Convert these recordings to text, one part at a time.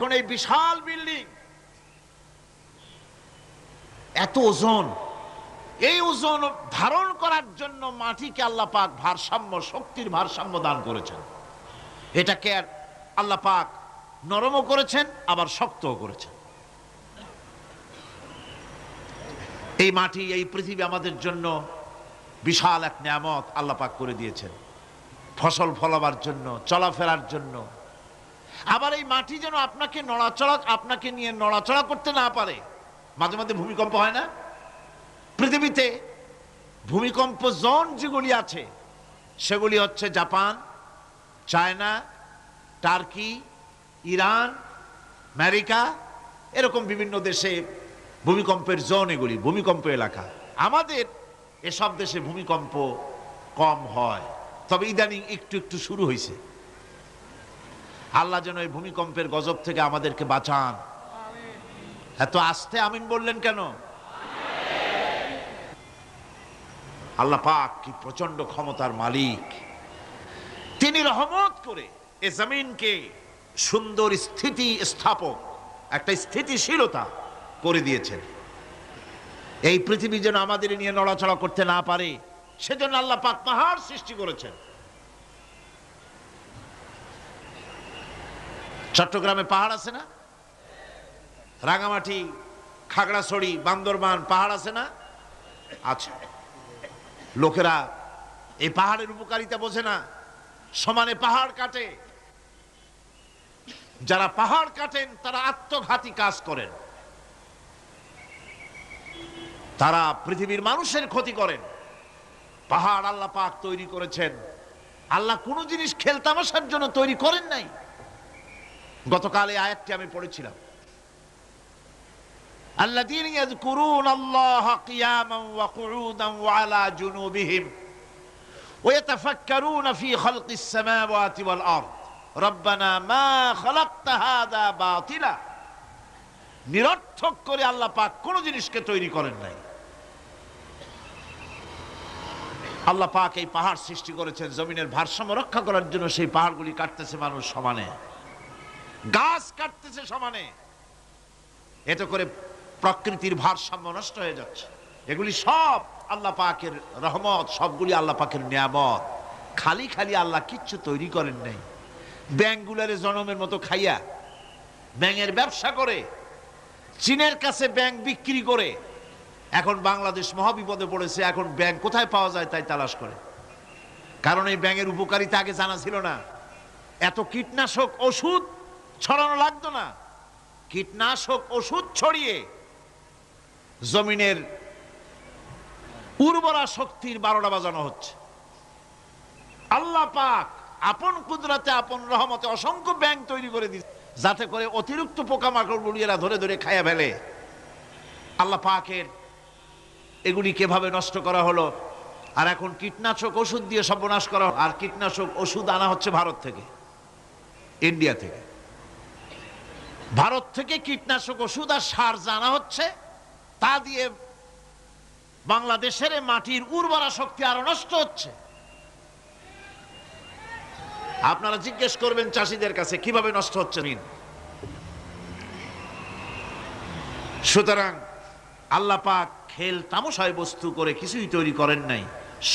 এখন এই বিশাল বিল্ডিং, এত ওজন, এই ওজন ধারণ করার জন্য মাটিকে আল্লাহ পাক ভারসাম্য, শক্তির ভারসাম্য দান করেছেন। এটাকে আল্লাহ পাক নরমও করেছেন, আবার শক্তও করেছেন। এই মাটি, এই পৃথিবী আমাদের জন্য বিশাল এক নিয়ামত আল্লাহ পাক করে দিয়েছেন। ফসল ফলাবার জন্য, চলাফেরার জন্য আবার এই মাটি যেন আপনাকে নড়াচড়া, আপনাকে নিয়ে নড়াচড়া করতে না পারে। মাঝে মাঝে ভূমিকম্প হয় না? পৃথিবীতে ভূমিকম্প জোন যেগুলি আছে, সেগুলি হচ্ছে Japan, China, Turkey, Iran, America, এরকম বিভিন্ন দেশে ভূমিকম্পের জোন এগুলি, ভূমিকম্প এলাকা। আমাদের এসব দেশে ভূমিকম্প কম হয়। তবে ইদানিং একটু একটু শুরু হয়েছে আল্লাহ যেন এই ভূমিকম্পের গজব থেকে আমাদেরকে বাঁচান। এত আস্তে আমিন বললেন কেন? আল্লাহ পাক কি প্রচণ্ড ক্ষমতার মালিক। তিনি রহমত করে এ জমিনকে সুন্দর স্থিতি স্থাপক, একটা স্থিতিশীলতা করে দিয়েছেন। এই পৃথিবী যেন আমাদের নিয়ে নড়াচড়া করতে না পারে, সেজন্য আল্লাহ পাক পাহাড় সৃষ্টি করেছেন। চট্টগ্রামে পাহাড় আছে না? রাঙামাটি, খাগড়াছড়ি, বান্দরবান পাহাড় আছে না? আছে লোকেরা এই পাহাড়ের উপকারিতা বোঝে না। সমানে পাহাড় কাটে। যারা পাহাড় কাটেন, তারা আত্মঘাতী কাজ করেন। তারা পৃথিবীর মানুষের ক্ষতি করেন। পাহাড় আল্লাহ পাক তৈরি করেছেন। আল্লাহ কোনো জিনিস খেলতামাশার জন্য তৈরি করেন নাই। গতকাল এই আয়াতটি আমি পড়েছিলাম الذين يذكرون الله قياما وقعودا وعلى جنوبهم ويتفكرون في خلق السماوات والارض ربنا ما خلقت هذا باطلا নিরর্থক করে আল্লাহ পাক কোন জিনিসকে তৈরি করেন নাই আল্লাহ পাক এই পাহাড় সৃষ্টি করেছেন জমিনের ভারসাম্য রক্ষা করার জন্য সেই পাহাড়গুলি কাটতেছে মানুষ সমানে গাছ কাটতেছে সমানে। এতে করে প্রকৃতির ভারসাম্য নষ্ট হয়ে যাচ্ছে। এগুলি সব আল্লাহ পাকের রহমত, সবগুলি আল্লাহ পাকের নিয়ামত। খালি খালি আল্লাহ কিচ্ছু তৈরি করেন নাই। ব্যাংকগুলারে জনমের মতো খাইয়া ব্যাঙের ব্যবসা করে, চীনের কাছে ব্যাংক বিক্রি করে। এখন বাংলাদেশ মহাবিপদে পড়েছে, এখন ব্যাংক কোথায় পাওয়া যায় তাই তালাশ করে। কারণ এই ব্যাঙের উপকারিতা আগে জানা ছিল না। এত কীটনাশক, ওষুধ ছড়ানো লাগতো না। কীটনাশক ওষুধ ছড়িয়ে জমিনের উর্বরা শক্তির বারোটা বাজানো হচ্ছে। আল্লাহ পাক আপন কুদরাতে, আপন রহমতে অসংখ্য ব্যাংক তৈরি করে দিচ্ছে যাতে করে অতিরিক্ত পোকামাকড় গুলিয়েরা ধরে ধরে খাইয়া ফেলে। আল্লাহ পাকের এগুলি কীভাবে নষ্ট করা হলো, আর এখন কীটনাশক ওষুধ দিয়ে সর্বনাশ করা আর কীটনাশক ওষুধ আনা হচ্ছে ভারত থেকে, ইন্ডিয়া থেকে। ভারত থেকে কীটনাশক ওষুধ আর সার জানা হচ্ছে, তা দিয়ে বাংলাদেশের মাটির উর্বরা শক্তি আরও নষ্ট হচ্ছে। আপনারা জিজ্ঞেস করবেন চাষিদের কাছে, কীভাবে নষ্ট হচ্ছে সুতরাং আল্লাহ পাক খেল তামসায় বস্তু করে কিছুই তৈরি করেন নাই।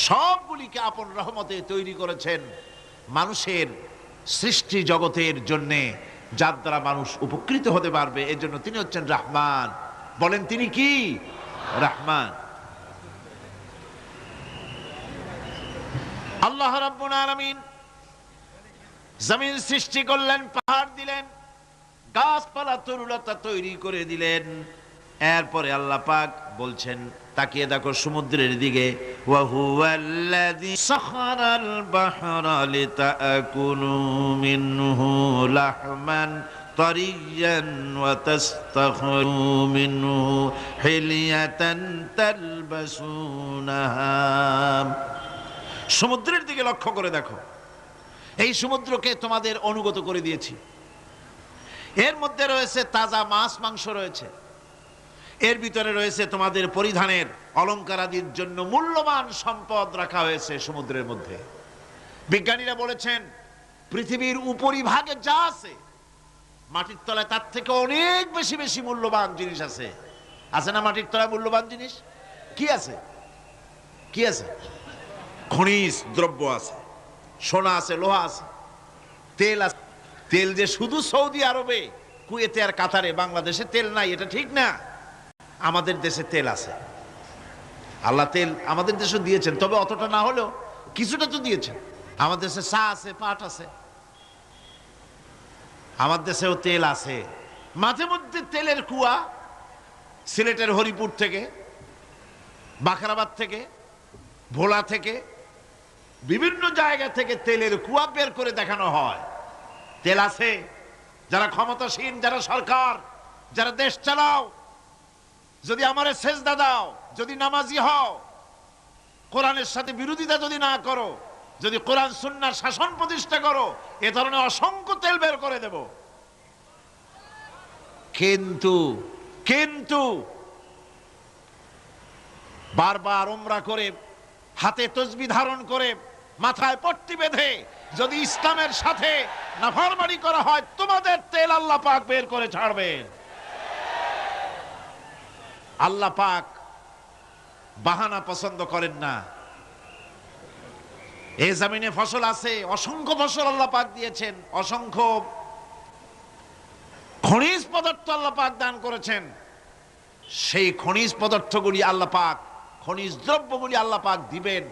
সবগুলিকে আপন রহমতে তৈরি করেছেন মানুষের সৃষ্টি জগতের জন্যে। যার দ্বারা মানুষ উপকৃত হতে পারবে, এর জন্য তিনি হচ্ছেন রাহমান। বলেন, তিনি কি? রাহমান। আল্লাহ রাব্বুল জমিন সৃষ্টি করলেন, পাহাড় দিলেন, গাছপালা তরুলতা তৈরি করে দিলেন। এরপরে আল্লাহ পাক বলছেন, তাকিয়ে দেখো সমুদ্রের দিকে সমুদ্রের দিকে লক্ষ্য করে দেখো, এই সমুদ্রকে তোমাদের অনুগত করে দিয়েছি। এর মধ্যে রয়েছে তাজা মাছ মাংস রয়েছে। এর ভিতরে রয়েছে তোমাদের পরিধানের অলঙ্কার আদির জন্য মূল্যবান সম্পদ রাখা হয়েছে সমুদ্রের মধ্যে। বিজ্ঞানীরা বলেছেন, পৃথিবীর উপরিভাগে যা আছে, মাটির তলায় তার থেকে অনেক বেশি বেশি মূল্যবান জিনিস আছে। আছে না মাটির তলায় মূল্যবান জিনিস? কি আছে? কি আছে? খনিজ দ্রব্য আছে, সোনা আছে, লোহা আছে, তেল আছে। তেল যে শুধু সৌদি আরবে, কুয়েতে আর কাতারে, বাংলাদেশে তেল নাই, এটা ঠিক না। আমাদের দেশে তেল আছে। আল্লাহ তেল আমাদের দেশে দিয়েছেন, তবে অতটা না হলেও কিছুটা তো দিয়েছেন। আমাদের দেশে চা আছে, পাট আছে। আমার দেশেও তেল আছে। মাঝে মধ্যে তেলের কুয়া সিলেটের হরিপুর থেকে, বাখরাবাদ থেকে, ভোলা থেকে, বিভিন্ন জায়গা থেকে তেলের কুয়া বের করে দেখানো হয়। তেল আছে। যারা ক্ষমতাসীন, যারা সরকার, যারা দেশ চালাও যদি আমারে সেজদা দাও, যদি নামাজি হও, কোরআনের সাথে বিরোধিতা যদি না করো, যদি কোরআন সুন্নার শাসন প্রতিষ্ঠা করো, এ ধরনের অসংখ্য তেল বের করে দেব। কিন্তু কিন্তু, বারবার ওমরা করে, হাতে তসবি ধারণ করে, মাথায় পট্টি বেঁধে, যদি ইসলামের সাথে নাফরমানি করা হয়, তোমাদের তেল আল্লাহ পাক বের করে ছাড়বেন। আল্লাহ পাক বাহানা পছন্দ করেন না। এই জামিনে ফসল আছে, অসংখ্য ফসল আল্লাহ পাক দিয়েছেন, অসংখ্য খনিজ পদার্থ আল্লাহ পাক দান করেছেন। সেই খনিজ পদার্থগুলি আল্লাহ পাক, খনিজ দ্রব্যগুলি আল্লাহ পাক দিবেন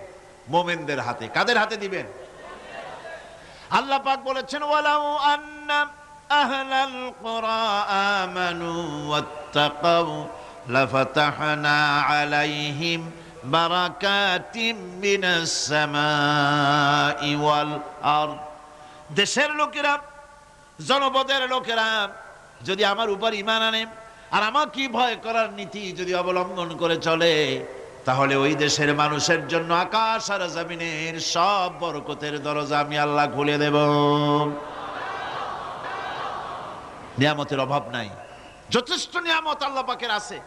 মোমেনদের হাতে। কাদের হাতে দিবেন? আল্লাহ পাক বলেছেন, ওয়ালাউ আন্না আহলাল আমানু ওয়াত্তাকাউ লাফাতাহনা আলাইহিম বারাকাতিম মিনাস সামাই ওয়াল দেশের লোকেরা, জনপদের লোকেরা, যদি আমার উপর ইমান আনে আর আমার কি ভয় করার নীতি যদি অবলম্বন করে চলে, তাহলে ওই দেশের মানুষের জন্য আকাশ আর জমিনের সব বরকতের দরজা আমি আল্লাহ খুলে দেব। নিয়ামতের অভাব নাই। যথেষ্ট নিয়ামত আল্লাহ পাকের আছে।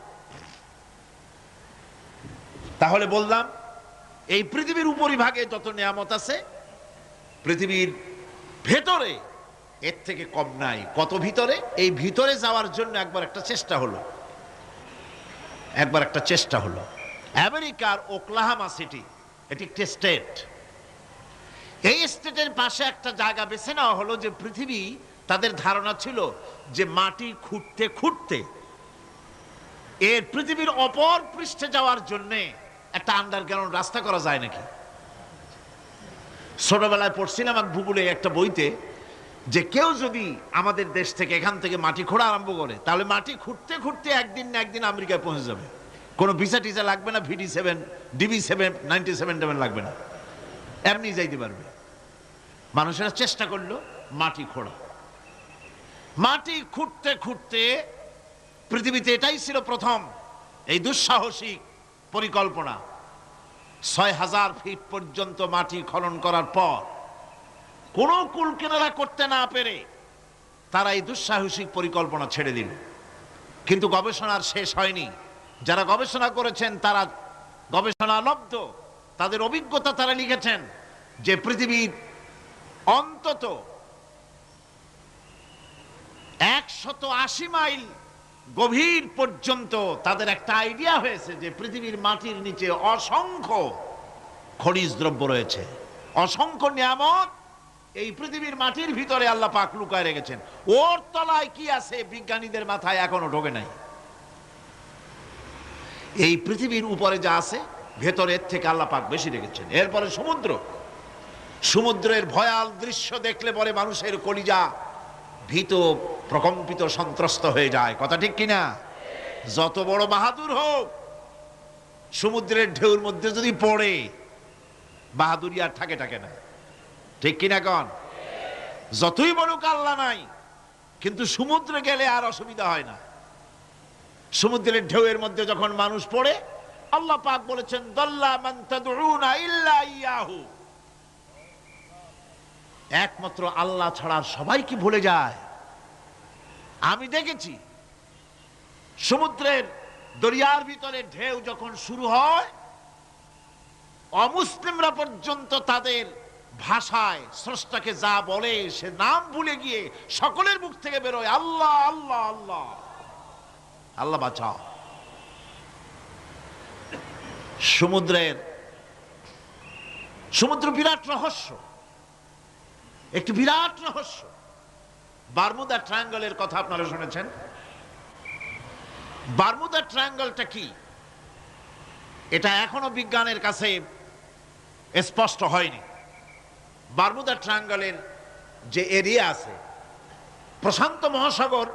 তাহলে বললাম, এই পৃথিবীর উপরিভাগে যত নিয়ামত আছে, পৃথিবীর ভেতরে, এর থেকে কম নাই। কত ভিতরে? এই ভিতরে যাওয়ার জন্য একবার একটা চেষ্টা হলো। একবার একটা চেষ্টা হলো। আমেরিকার ওকলাহামা সিটি, এটি একটি স্টেট। এই স্টেটের পাশে একটা জায়গা বেছে নেওয়া হলো যে পৃথিবী তাদের ধারণা ছিল যে মাটি খুঁড়তে খুঁড়তে এর পৃথিবীর অপর পৃষ্ঠে যাওয়ার জন্য একটা আন্ডারগ্রাউন্ড রাস্তা করা যায় নাকি? ছোটবেলায় পড়ছিলাম এক ভূগোলে একটা বইতে যে কেউ যদি আমাদের দেশ থেকে এখান থেকে মাটি খোঁড়া আরম্ভ করে, তাহলে মাটি খুঁড়তে খুঁড়তে একদিন না একদিন আমেরিকায় পৌঁছে যাবে। কোনো ভিসা টিসা লাগবে না, VD seven, DB seven, ninety seven টেভেন লাগবে না। এমনি যাইতে পারবে। মানুষেরা চেষ্টা করল মাটি খোঁড়া। মাটি খুঁড়তে খুঁড়তে পৃথিবীতে এটাই ছিল প্রথম, এই দুঃসাহসিক পরিকল্পনা। ছয় হাজার ফিট পর্যন্ত মাটি খনন করার পর কোনো কুল কেনারা করতে না পেরে তারা এই দুঃসাহসিক পরিকল্পনা ছেড়ে দিল। কিন্তু গবেষণার শেষ হয়নি। যারা গবেষণা করেছেন তারা গবেষণা লব্ধ তাদের অভিজ্ঞতা তারা লিখেছেন যে পৃথিবীর অন্তত একশত আশি মাইল গভীর পর্যন্ত তাদের একটা আইডিয়া হয়েছে যে পৃথিবীর মাটির নিচে অসংখ্য খনিজ দ্রব্য রয়েছে। অসংখ্য নিয়ামত এই পৃথিবীর মাটির ভিতরে আল্লাহ পাক লুকায় রেখেছেন। ওর তলায় কি আছে বিজ্ঞানীদের মাথায় এখনও ঢোকে নাই। এই পৃথিবীর উপরে যা আছে, ভেতরের থেকে আল্লাহ পাক বেশি রেখেছেন। এরপরে সমুদ্র। সমুদ্রের ভয়াল দৃশ্য দেখলে পরে মানুষের কলিজা ভীত প্রকম্পিত সন্ত্রস্ত হয়ে যায়। কথা ঠিক কিনা? যত বড় বাহাদুর হোক, সমুদ্রের ঢেউর মধ্যে যদি পড়ে, বাহাদুরি আর থাকে থাকে না। ঠিক কিনা কন? যতই বড়ুক আল্লাহ নাই, কিন্তু সমুদ্রে গেলে আর অসুবিধা হয় না। সমুদ্রের ঢেউয়ের মধ্যে যখন মানুষ পড়ে, আল্লাহ পাক বলেছেন একমাত্র আল্লাহ ছাড়া সবাই কি ভুলে যায়? আমি দেখেছি সমুদ্রের দরিয়ার ভিতরে ঢেউ যখন শুরু হয়, অমুসলিমরা পর্যন্ত তাদের ভাষায় স্রষ্টাকে যা বলে সে নাম ভুলে গিয়ে সকলের মুখ থেকে বেরোয়, আল্লাহ আল্লাহ আল্লাহ আল্লাহ বাঁচাও। সমুদ্রের, সমুদ্র বিরাট রহস্য, একটি বিরাট রহস্য। বারমুদা ট্রায়াঙ্গলের কথা আপনারা শুনেছেন। বারমুদা ট্রায়াঙ্গলটা কি? এটা এখনও বিজ্ঞানের কাছে স্পষ্ট হয়নি। বারমুদা ট্রায়াঙ্গলের যে এরিয়া আছে, প্রশান্ত মহাসাগর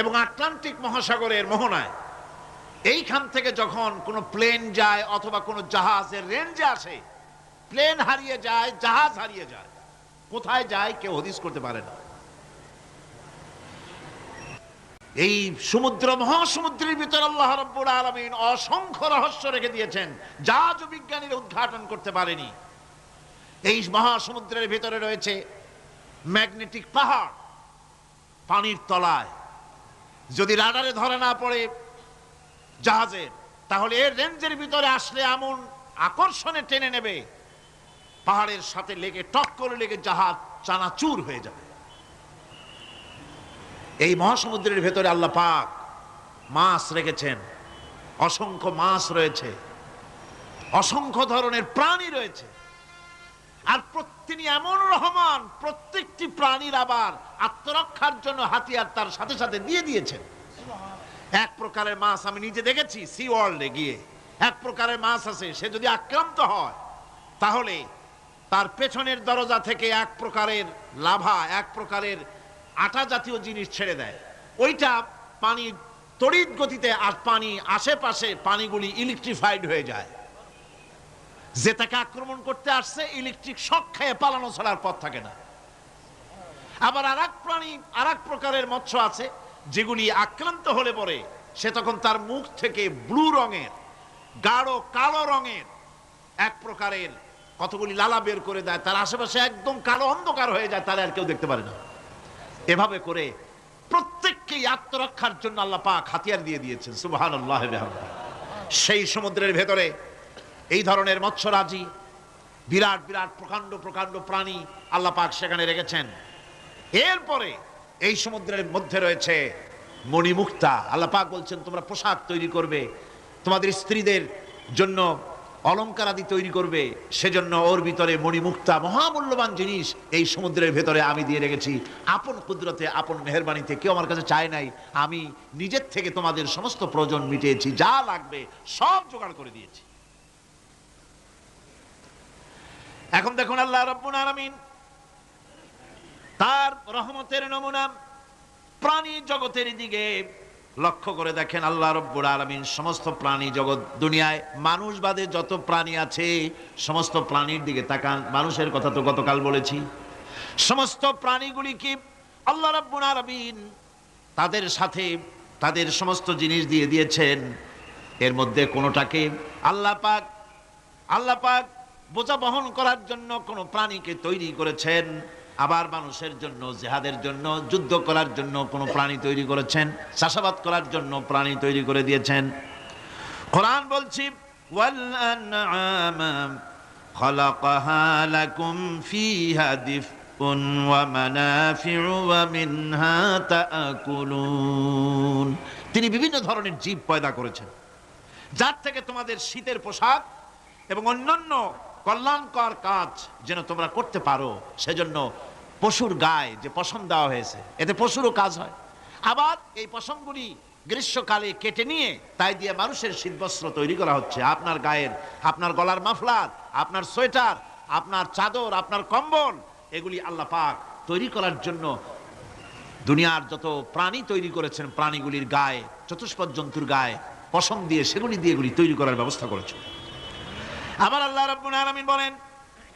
এবং আটলান্টিক মহাসাগরের মোহনায়, এইখান থেকে যখন কোনো প্লেন যায় অথবা কোনো জাহাজের রেঞ্জে আসে, প্লেন হারিয়ে যায়, জাহাজ হারিয়ে যায়, কোথায় যায় কেউ হদিস করতে পারে না। এই সমুদ্র, মহাসমুদ্রের ভিতর আল্লাহ রব্বুল আলমিন অসংখ্য রহস্য রেখে দিয়েছেন, যা আজ বিজ্ঞানীরা উদ্ঘাটন করতে পারেনি। এই মহাসমুদ্রের ভিতরে রয়েছে ম্যাগনেটিক পাহাড়, পানির তলায়। যদি রাডারে ধরে না পড়ে জাহাজের তাহলে এর রেঞ্জের ভিতরে আসলে এমন আকর্ষণে টেনে নেবে, পাহাড়ের সাথে লেগে টক করে লেগে জাহাজ চানাচুর হয়ে যাবে। এই মহাসমুদ্রের ভেতরে আল্লাহ পাক মাছ রেখেছেন। অসংখ্য মাছ রয়েছে। অসংখ্য ধরনের প্রাণী রয়েছে। আর তিনি এমন রহমান, প্রত্যেকটি প্রাণীর আবার আত্মরক্ষার জন্য হাতিয়ার তার সাথে সাথে দিয়ে দিয়েছেন। এক প্রকারের মাছ আমি নিজে দেখেছি সি ওয়ার্ল্ডে গিয়ে। এক প্রকারের মাছ আছে, সে যদি আক্রান্ত হয়, তাহলে তার পেছনের দরজা থেকে এক প্রকারের লাভা, এক প্রকারের আটা জাতীয় জিনিস ছেড়ে দেয়। ওইটা পানি তড়িৎ গতিতে আর পানি আশেপাশে পানিগুলি ইলেকট্রিফাইড হয়ে যায়। যে তাকে আক্রমণ করতে আসছে ইলেকট্রিক শখ খেয়ে পালানো ছাড়ার পথ থাকে না। আবার আর প্রাণী আর প্রকারের মৎস্য আছে, যেগুলি আক্রান্ত হলে পরে সে তখন তার মুখ থেকে ব্লু রঙের, গাঢ় কালো রঙের এক প্রকারের কতগুলি লালা বের করে দেয়, তার আশেপাশে একদম কালো অন্ধকার হয়ে যায় তারা আর কেউ দেখতে পারে না। এভাবে করে প্রত্যেককেই আত্মরক্ষার জন্য আল্লাহ পাক হাতিয়ার দিয়ে দিয়েছেন সুবাহান সেই সমুদ্রের ভেতরে এই ধরনের মৎস্যরাজি, বিরাট বিরাট, প্রকাণ্ড প্রকাণ্ড প্রাণী আল্লাহ পাক সেখানে রেখেছেন। এরপরে এই সমুদ্রের মধ্যে রয়েছে মণিমুক্তা। আল্লাহ পাক বলছেন, তোমরা পোশাক তৈরি করবে। তোমাদের স্ত্রীদের জন্য অলংকার আদি তৈরি করবে, সেজন্য ওর ভিতরে মণিমুক্তা মহামূল্যবান জিনিস এই সমুদ্রের ভেতরে আমি দিয়ে রেখেছি। আপন কুদরতে, আপন মেহরবানিতে কেউ আমার কাছে চায় নাই। আমি নিজের থেকে তোমাদের সমস্ত প্রয়োজন মিটিয়েছি, যা লাগবে সব জোগাড় করে দিয়েছি। এখন দেখুন আল্লাহ রব্বুল আলামিন তার রহমতের নমুনা প্রাণী জগতের দিকে লক্ষ্য করে দেখেন আল্লাহ রব্বুল আলামিন সমস্ত প্রাণী জগৎ দুনিয়ায় মানুষ বাদে যত প্রাণী আছে সমস্ত প্রাণীর দিকে তাকান। মানুষের কথা তো গতকাল বলেছি। সমস্ত প্রাণীগুলিকে আল্লাহ রব্বুল আলামিন তাদের সাথে তাদের সমস্ত জিনিস দিয়ে দিয়েছেন। এর মধ্যে কোনোটাকে আল্লাহ পাক আল্লাহ পাক বোঝা বহন করার জন্য কোনো প্রাণীকে তৈরি করেছেন। আবার মানুষের জন্য, জেহাদের জন্য, যুদ্ধ করার জন্য কোনো প্রাণী তৈরি করেছেন, চাষাবাদ করার জন্য প্রাণী তৈরি করে দিয়েছেন। কোরআন বলছি তিনি বিভিন্ন ধরনের জীব পয়দা করেছেন, যার থেকে তোমাদের শীতের পোশাক এবং অন্যান্য কল্যাণকর কাজ যেন তোমরা করতে পারো, সেজন্য পশুর গায়ে যে পশম দেওয়া হয়েছে, এতে পশুরও কাজ হয়। আবার এই পশমগুলি গ্রীষ্মকালে কেটে নিয়ে তাই দিয়ে মানুষের শীতবস্ত্র তৈরি করা হচ্ছে। আপনার গায়ের, আপনার গলার মাফলার, আপনার সোয়েটার, আপনার চাদর, আপনার কম্বল, এগুলি আল্লাহ পাক তৈরি করার জন্য দুনিয়ার যত প্রাণী তৈরি করেছেন, প্রাণীগুলির গায়ে, চতুষ্পদ জন্তুর গায়ে পশম দিয়ে, সেগুলি দিয়ে এগুলি তৈরি করার ব্যবস্থা করেছে আবার আল্লাহ রাব্বুল আলামিন বলেন,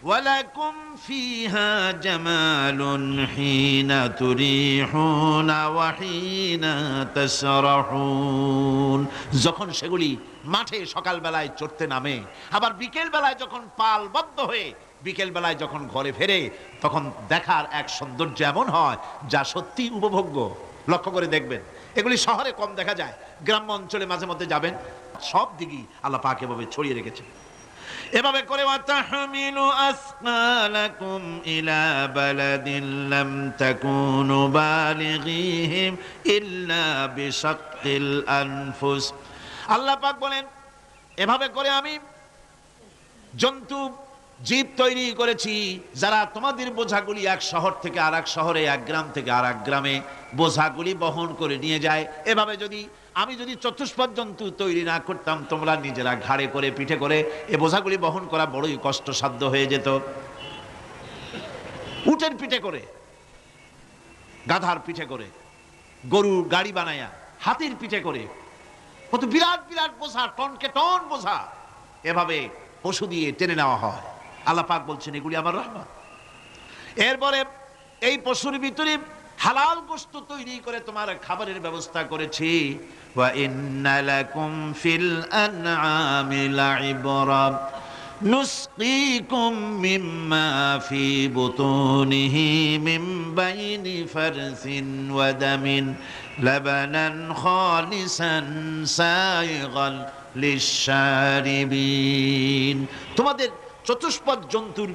ওয়ালাকুম ফিহা জামালুন হিনা তুরিহুনা ওয়া হিনা তাসরাহুন। যখন সেগুলি মাঠে সকালবেলায় চড়তে নামে, আবার বিকেল বেলায় যখন পালবদ্ধ হয়ে বিকেল বেলায় যখন ঘরে ফেরে, তখন দেখার এক সৌন্দর্য এমন হয় যা সত্যি উপভোগ্য। লক্ষ্য করে দেখবেন, এগুলি শহরে কম দেখা যায়, গ্রাম্য অঞ্চলে মাঝে মধ্যে যাবেন, সব দিকই আল্লাহ পাক এভাবে ছড়িয়ে রেখেছেন। এভাবে করে ওয়াতাহমিলু ইলা ইল্লা আল্লাহ পাক বলেন এভাবে করে আমি জন্তু জীব তৈরি করেছি, যারা তোমাদের বোঝাগুলি এক শহর থেকে আর শহরে, এক গ্রাম থেকে আর গ্রামে বোঝাগুলি বহন করে নিয়ে যায়। এভাবে যদি আমি যদি চতুষ্পদ জন্তু তৈরি না করতাম, তোমরা নিজেরা ঘাড়ে করে, পিঠে করে এ বোঝাগুলি বহন করা বড়ই কষ্টসাধ্য হয়ে যেত। উটের পিঠে করে, গাধার পিঠে করে, গরুর গাড়ি বানায়া, হাতির পিঠে করে, কত বিরাট বিরাট বোঝা, টনকে টন বোঝা, এভাবে পশু দিয়ে টেনে নেওয়া হয়। আল্লাহ পাক বলছেন এগুলি আমার রহমত এরপরে এই পশুর ভিতরে হালাল গোস্ত তৈরি করে তোমার খাবারের ব্যবস্থা করেছি ওয়া ইন্না লাকুম ফিল আনআমি লাইবরা نسقيكم مما في بطونه من بين فرث ودم لبنا خالصا سائغا লিশারিবিন তোমাদের চতুষ্পদ জন্তুর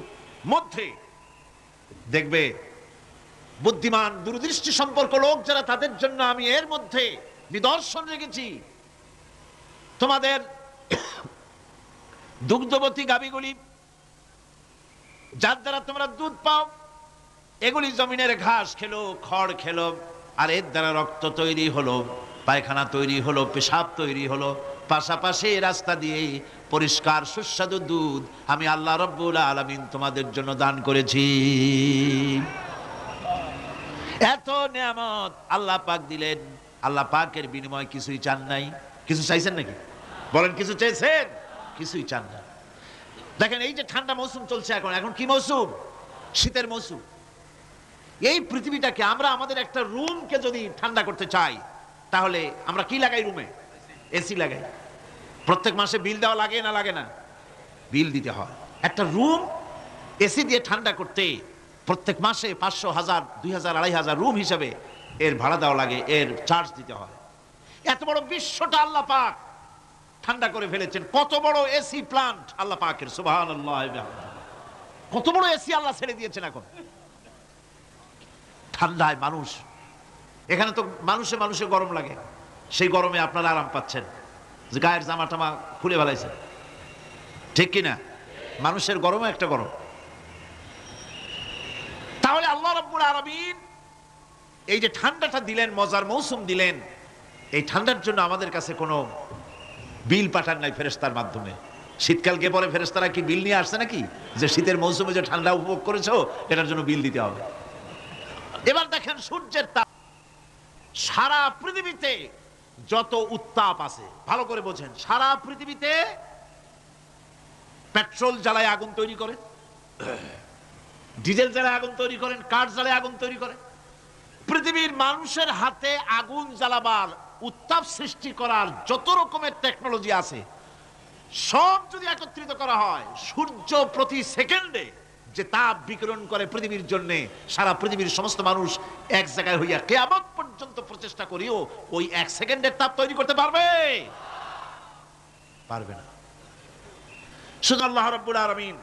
মধ্যে দেখবে বুদ্ধিমান, দূরদৃষ্টি সম্পর্ক লোক যারা তাদের জন্য আমি এর মধ্যে নিদর্শন রেখেছি। তোমাদের দুগ্ধবতী গাবিগুলি যার দ্বারা তোমরা দুধ পাও, এগুলি জমিনের ঘাস খেলো, খড় খেলো, আর এর দ্বারা রক্ত তৈরি হলো, পায়খানা তৈরি হলো, পেশাব তৈরি হলো পাশাপাশি রাস্তা দিয়ে পরিষ্কার সুস্বাদু দুধ আমি আল্লাহ রব্বুল আলমিন তোমাদের জন্য দান করেছি। এত নিয়ামত আল্লাহ পাক দিলেন। আল্লাহ পাকের বিনিময় কিছুই চান নাই। কিছু চাইছেন নাকি? বলেন, কিছু চাইছেন? কিছুই চান না। দেখেন, এই যে ঠান্ডা মৌসুম চলছে এখন এখন কি মৌসুম? শীতের মৌসুম। এই পৃথিবীটাকে আমরা আমাদের একটা রুমকে যদি ঠান্ডা করতে চাই, তাহলে আমরা কি লাগাই রুমে? এসি লাগাই। প্রত্যেক মাসে বিল দেওয়া লাগে না লাগে না? বিল দিতে হয়। একটা রুম এসি দিয়ে ঠান্ডা করতে প্রত্যেক মাসে পাঁচশো হাজার, দুই হাজার, আড়াই হাজার রুম হিসাবে এর ভাড়া দেওয়া লাগে, এর চার্জ দিতে হয়। এত বড় বিশ্বটা আল্লাহ পাক ঠান্ডা করে ফেলেছেন। কত বড় এসি প্লান্ট আল্লাহ পাকের সুবাহান কত বড় এসি আল্লাহ ছেড়ে দিয়েছেন এখন। ঠান্ডায় মানুষ, এখানে তো মানুষে মানুষে গরম লাগে। সেই গরমে আপনারা আরাম পাচ্ছেন। যে গায়ের জামা টামা খুলে ফেলাইছেন। ঠিক কিনা? মানুষের গরমও একটা গরম। তাহলে আল্লাহ রব্বুল আলামিন এই যে ঠান্ডাটা দিলেন, মজার মৌসুম দিলেন, এই ঠান্ডার জন্য আমাদের কাছে কোনো বিল পাঠান নাই ফেরেস্তার মাধ্যমে। শীতকাল গে পরে ফেরেস্তারা কি বিল নিয়ে আসছে নাকি? যে শীতের মৌসুমে যে ঠান্ডা উপভোগ করেছ, এটার জন্য বিল দিতে হবে। এবার দেখেন সূর্যের তাপ সারা পৃথিবীতে যত উত্তাপ আছে, ভালো করে বোঝেন, সারা পৃথিবীতে পেট্রোল জ্বালায় আগুন তৈরি করে ডিজেল জ্বালায় আগুন তৈরি করেন কাঠ জ্বালায় আগুন তৈরি করে পৃথিবীর মানুষের হাতে আগুন জ্বালাবার উত্তাপ সৃষ্টি করার যত রকমের টেকনোলজি আছে, সব যদি একত্রিত করা হয়, সূর্য প্রতি সেকেন্ডে যে তাপ বিকিরণ করে পৃথিবীর জন্য, সারা পৃথিবীর সমস্ত মানুষ এক জায়গায় হইয়া কেয়ামত পর্যন্ত প্রচেষ্টা করিও, ওই এক সেকেন্ডের তাপ তৈরি করতে পারবে? পারবে না। শুধু আল্লাহ রব্বুল আলমিন,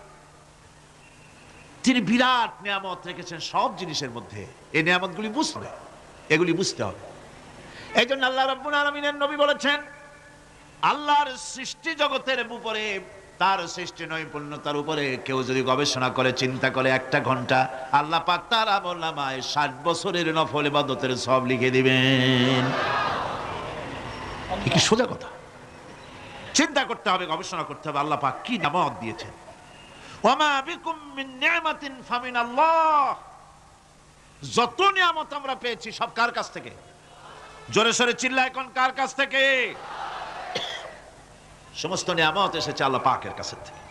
তিনি বিরাট নিয়ামত রেখেছেন সব জিনিসের মধ্যে। এই নিয়ামতগুলি বুঝতে হবে, এগুলি বুঝতে হবে। এই জন্য আল্লাহ রব্বুল আলমিনের নবী বলেছেন, আল্লাহর সৃষ্টি জগতের উপরে তার সৃষ্টি নৈপুণ্যতার উপরে। কেউ যদি গবেষণা করে, চিন্তা করে, একটা ঘণ্টা আল্লাহ পাক তার আমল ষাট বছরের নফল ইবাদতের সব লিখে দিবেন। কি সোজা কথা? চিন্তা করতে হবে, গবেষণা করতে হবে, আল্লাহ পাক কি নামত দিয়েছেন। ওয়ামা বিকুম মিন নি'মাতিন ফামিন আল্লাহ যত নিয়ামত আমরা পেয়েছি, সব কার কাছ থেকে? জোরে সরে চিল্লা এখন কার কাছ থেকে? সমস্ত নিয়ামত এসেছে আল্লাহ পাকের কাছে থেকে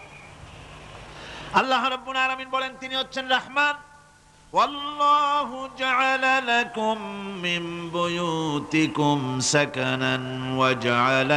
আল্লাহ রাব্বুল আলামিন বলেন তিনি হচ্ছেন রহমান والله جعل لكم من بيوتكم سكنا وجعل